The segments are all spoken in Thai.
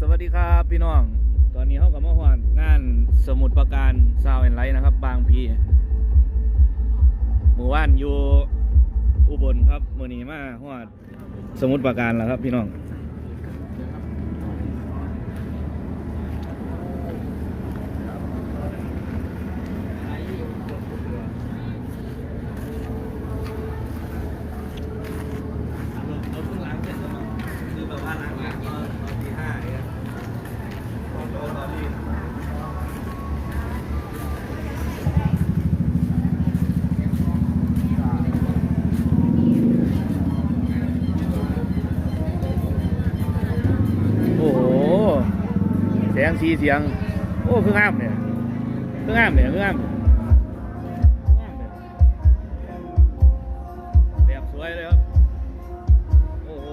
สวัสดีครับพี่น้อง ตอนนี้เขากับมาหวานงานสมุดประการซาวแอนไลท์นะครับ บางพีหมู่บ้านอยู่อุบลครับมือนี้มาหวดสมุดประการแล้วครับพี่น้อง สียงสีเสียง โอ้คืองามเนี่ยคืองามเนี่ยคืองามงามเนี่ยแบบสวยเลยครับ โอ้โห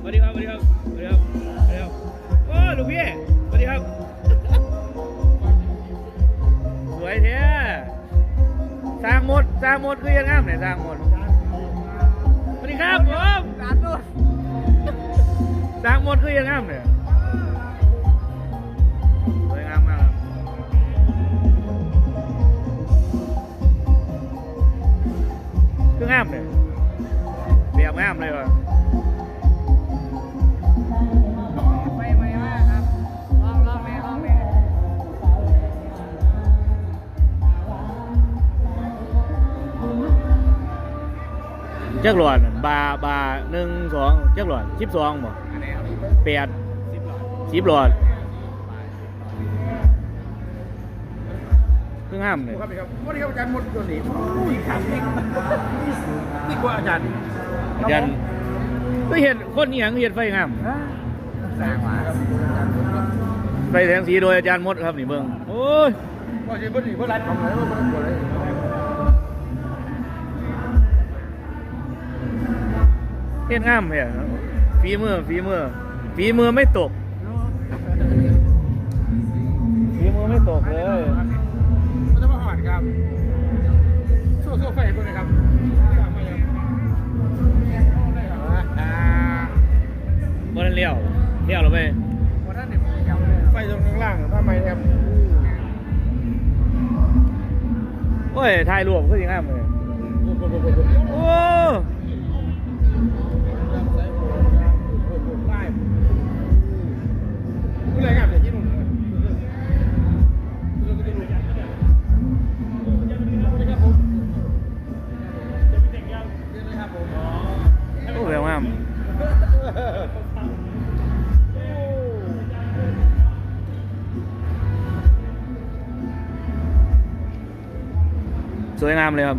สวัสดีครับสวัสดีครับสวัสดีครับสวัสดีครับโอ้ลูกพี่สวัสดีครับ สวยแท้สร้างหมดสร้างหมดคือยังงามเนี่ยสร้างหมดสวัสดีครับผมร้านนู้นสร้างหมดคือยังงามเนี่ยามเลยแบบงามเลยว่ะไม่ไม่มากครับลองลองแม่ลองแม่เจ้าหลอดบาบาหนึ่งสองเจ้าหลอดสิบสองบ่อันนี้ครับแปดสิบหลอด คืองามเลยครับครับวันนี้ครับอาจารย์หมดตัวนี้อุ้ยครับนี่นี่กว่าอาจารย์อาจารย์ก็เห็นคนนี้ยังเห็นไฟงามสร้างมาครับไฟแสงสีโดยอาจารย์มดครับนี่เบิ้งโอ้ยว่าจะเพิ่นนี่เพิ่นรัดของไหนว่าเพิ่นกลัวเลยเห็นงามเลยฝีมือฝีมือฝีมือไม่ตกฝีมือไม่ตกเลย เลี้ยวเราไปวันนั้นเนี่ยไฟตรงข้างล่างทำไมครับโอ้ยถ่ายรูปก็ยังงามเลยโอ้อะไรครับเดี๋ยามเลยครับ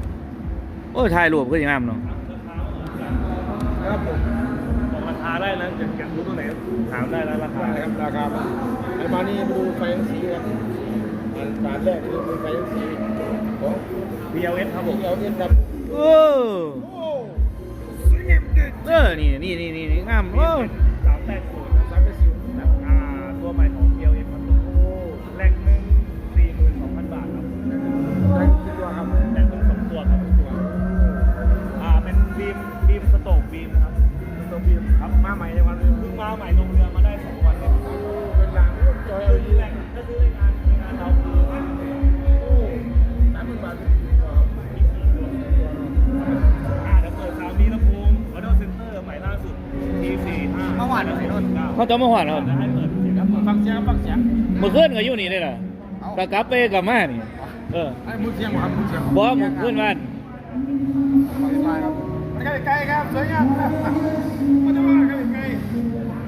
โอ้ยถ่ายรูปก็ยังงามเนาะครับผมบอกราคาได้นะอยากอยากรู้ตัวไหนถามได้นะราคาครับราคาไอ้มานี่มาดูไฟสีครับอันบาทแรกคือเป็นไฟสีของ BLS ครับผมที่เอาเอ็นครับโอ้โอ้สวยงามเด็ดเออนี่นี่นี่นี่นี่งามโอ้ โตกบีมครับตัวบีมครับมาใหม่ในวันเพิ่งมาใหม่ลงเรือมาได้สองวันเองเป็นหลังจอยคืเอาอดีแรงก็คือในงานในงานเราคือโอ้สามหมื่นบาทเป็นตัวครับอ่าเดี๋ยวเปิดสามมีลำโพงออเดอร์เซ็นเตอร์ใหม่ล่าสุด T4 5เมื่อวานเราเห็นรถเขาจะมาหวานครับจะให้เปิดเสียงครับฟังเสียงฟังเสียงเมื่อคืนก็อยู่นี่เลยล่ะกกลับไปกลับมานี่ เออไอ้มือเสียงครับมือเสียงบ่มึงขึ้นบ้าน ใกล้ๆครับสวยงามมันจะว่าใกล้ๆ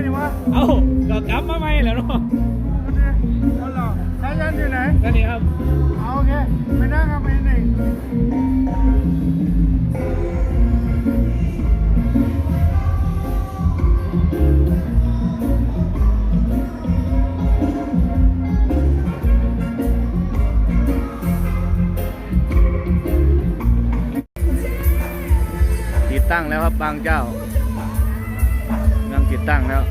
กล้นี่วะเอ้าก็กลับมาใหม่แล้วเนาะเอาหรอสายยันอยู่ไหนนั่นนี่ครับเอาโอเคไปนั่งกับไปหนึ่งติดตั้งแล้วครับบางเจ้ากำลัง ติดตั้งแล้ว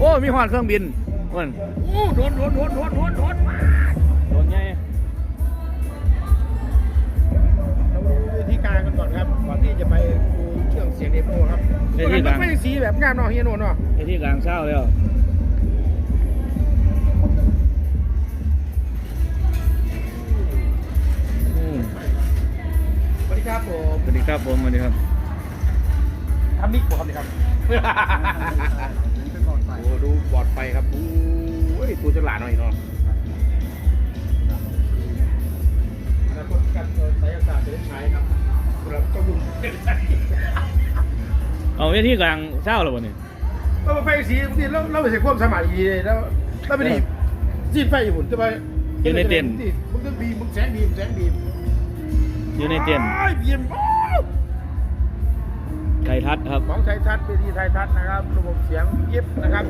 โอ้ มีหอดเครื่องบินมันโอ้โดนโดนโดนโดนโดนโดนโดนไงเราดูวิธีการกันก่อนครับ ก่อนที่จะไปดูเครื่องเสียงเดโมครับเฮ้ยตัวที่กมัลานงไม่สีแบบงามเนาะเฮียโนนเนาะไอที่กลางเศร้าแล้ว ผมสวัสดีครับทำมิกบอกครับนี่ครับโอ้ดูบอร์ดไฟครับโอ้ยตัวจะหลานหน่อยเนาะอนาคตการเงินไสยศาสตร์จะได้ใช้ครับเราต้องดูเป็นไงเอาไอ้ที่กลางเศร้าแล้ววะเนี่ยก็ไฟสีบางทีเราเราไปใส่ความสมัยดีเลยแล้วเราไม่ได้จีนไฟญี่ปุ่นจะไปอยู่ในเต็นท์มึงต้องบีมมึงแสงบีมแสงบีมอยู่ในเต็นท์อ้ายบีม โอ้ยไก่ทัดครับ ของไทยทัศน์เวทีไทยทัศน์นะครับ ระบบเสียงเย็บนะครับ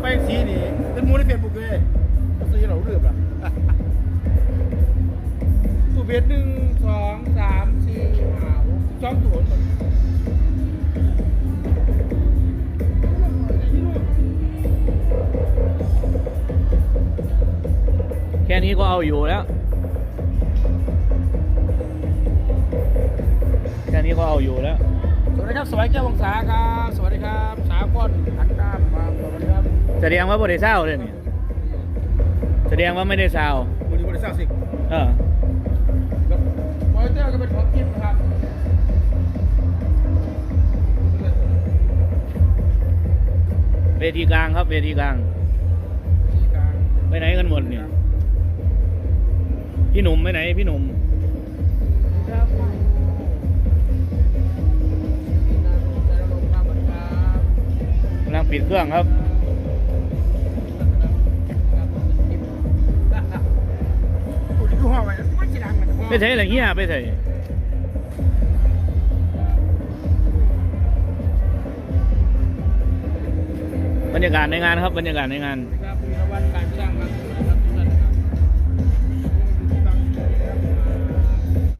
ไฟสีนี่เป็นมูลในเฟซบุ๊กเลยซื้อเราเรือบละสูบเบสหนึ่งสองสามสี่ห้าหกสองตัวก่อนแค่นี้ก็เอาอยู่แล้ว แค่นี้ก็เอาอยู่แล้ว สวัสดีครับสวัยแก้ววงศาครับสวัสดีครับสาก้อนหันด้ามมาสวัสดีครับแสดงว่าบริเศร้าเลยนี่แสดงว่าไม่ได้เศร้าวันนี้บริษัทสิเออมอเตอร์ก็เป็นของกินนะครับเวทีกลางครับเวทีกลาง ที่กลางไปไหนกันหมดเนี่ยพี่หนุ่มไปไหนพี่หนุ่มำลังปิดเครื่องครับกูจะดูห้องไว้ไม่กี่ดังมันไปใส่อะไรเงี้ยไปใส่บรรยากาศในงานครับบรรยากาศในงาน